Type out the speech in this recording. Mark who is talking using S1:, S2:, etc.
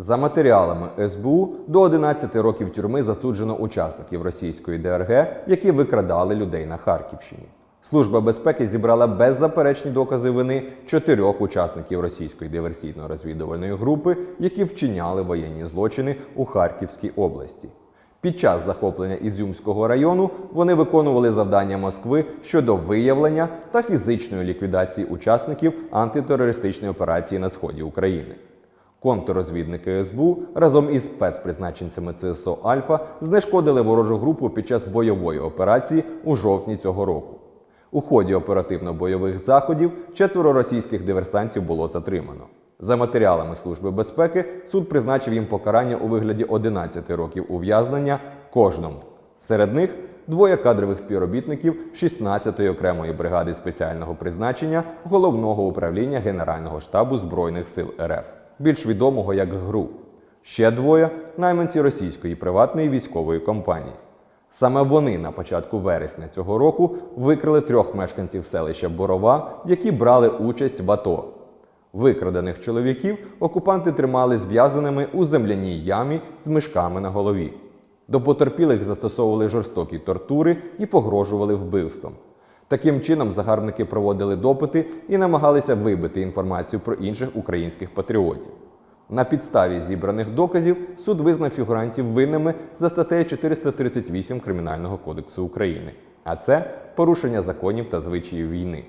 S1: За матеріалами СБУ до 11 років тюрми засуджено учасників російської ДРГ, які викрадали людей на Харківщині. Служба безпеки зібрала беззаперечні докази вини чотирьох учасників російської диверсійно-розвідувальної групи, які вчиняли воєнні злочини у Харківській області. Під час захоплення Ізюмського району вони виконували завдання Москви щодо виявлення та фізичної ліквідації учасників антитерористичної операції на сході України. Контррозвідники СБУ разом із спецпризначенцями ЦСО Альфа знешкодили ворожу групу під час бойової операції у жовтні цього року. У ході оперативно-бойових заходів четверо російських диверсантів було затримано. За матеріалами Служби безпеки суд призначив їм покарання у вигляді 11 років ув'язнення кожному. Серед них двоє кадрових співробітників 16-ї окремої бригади спеціального призначення головного управління Генерального штабу Збройних сил РФ, більш відомого як ГРУ. Ще двоє найманці російської приватної військової компанії. Саме вони на початку вересня цього року викрили трьох мешканців селища Борова, які брали участь в АТО. Викрадених чоловіків окупанти тримали зв'язаними у земляній ямі з мишками на голові. До потерпілих застосовували жорстокі тортури і погрожували вбивством. Таким чином загарбники проводили допити і намагалися вибити інформацію про інших українських патріотів. На підставі зібраних доказів суд визнав фігурантів винними за статтею 438 Кримінального кодексу України, а це порушення законів та звичаїв війни.